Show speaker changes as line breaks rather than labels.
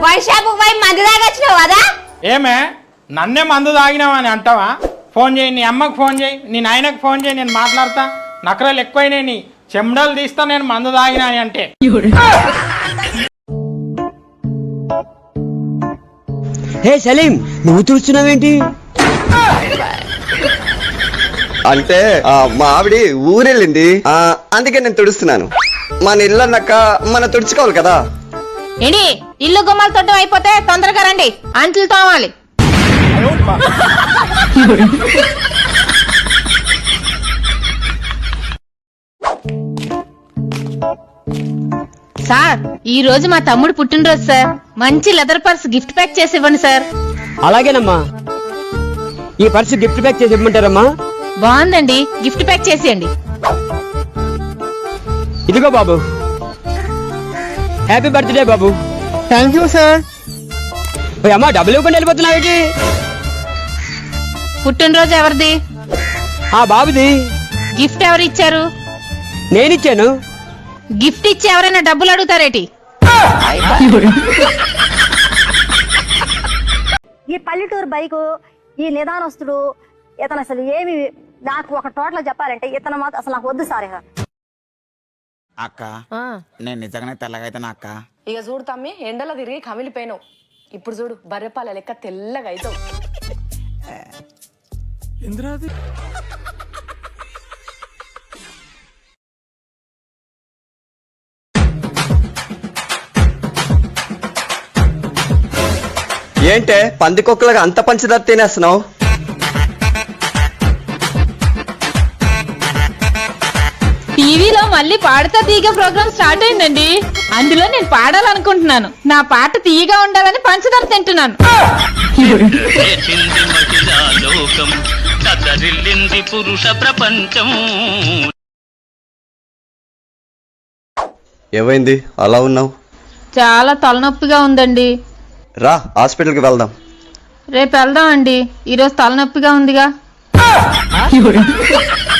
పోయి మంది తాగొచ్చినావు కదా?
ఏమే? నన్నే మందు తాగినావని అంటావా? ఫోన్ చేయి నీ అమ్మకు ఫోన్ చేయి నీ నాయనకు ఫోన్ చేయి నేను మాట్లాడతా. నకరాలు ఎక్కువైనాయి నీ. చెమడలు తీస్తా నేను మందు తాగినా అని అంటే.
హే సలీం నువ్వు చూస్తున్నావేంటి
అంటే ఆ, మా ఆవిడ ఊరెళ్ళింది. ఆ, అందుకే నేను తుడుస్తున్నాను. మన ఇల్లు అన్నాక మన తుడుచుకోవాలి కదా.
ఏంటి ఇల్లు గుమ్మల తొట్టు అయిపోతే తొందరగా రండి. అంట్లు తోమాలి. సార్ ఈ రోజు మా తమ్ముడు పుట్టినరోజు సార్. మంచి లెదర్ పర్స్ గిఫ్ట్ ప్యాక్ చేసి ఇవ్వండి సార్.
అలాగేనమ్మా. ఈ పర్సు గిఫ్ట్ ప్యాక్ చేసి ఇవ్వమంటారమ్మా.
బాగుందండి. గిఫ్ట్ ప్యాక్ చేసేయండి.
ఇదిగో బాబు. హ్యాపీ బర్త్డే బాబు.
థ్యాంక్ యూ సార్
అమ్మా డబ్బులు ఇవ్వకుండా వెళ్ళిపోతున్నావేంటి
పుట్టినరోజు ఎవరిది?
ఆ బాబుది.
గిఫ్ట్ ఎవరు ఇచ్చారు?
నేనిచ్చాను
గిఫ్ట్ ఇచ్చి ఎవరైనా డబ్బులు అడుగుతారేటి?
ఈ పల్లెటూరు బైకు ఈ నిదానస్తుడు ఇతను అసలు ఏమి నాకు ఒక టోటల్ చెప్పాలంటే ఇతను మాత్రం అసలు నాకు వద్దు సార్
అక్క నేను నిజంగానే తెల్లగైతాను అక్క.
ఇక చూడు తమ్మి ఎండలో తిరిగి కమిలిపోయినావు ఇప్పుడు చూడు బర్రెపాల లెక్క తెల్లగా అవుతావు
ఏంటే పందికొక్కలుగా అంత పంచదార తినేస్తున్నావు?
టీవీలో మళ్ళీ పాడతా తీగ ప్రోగ్రామ్ స్టార్ట్ అయిందండి. అందులో నేను పాడాలనుకుంటున్నాను. నా పాట తీయగా ఉండాలని పంచదార తింటున్నాను.
పురుష ప్రపంచం
ఏమైంది? అలా ఉన్నావు?
చాలా తలనొప్పిగా ఉందండి.
రా హాస్పిటల్కి వెళ్దాం.
రేపు వెళ్దాం అండి ఈరోజు తలనొప్పిగా ఉందిగా.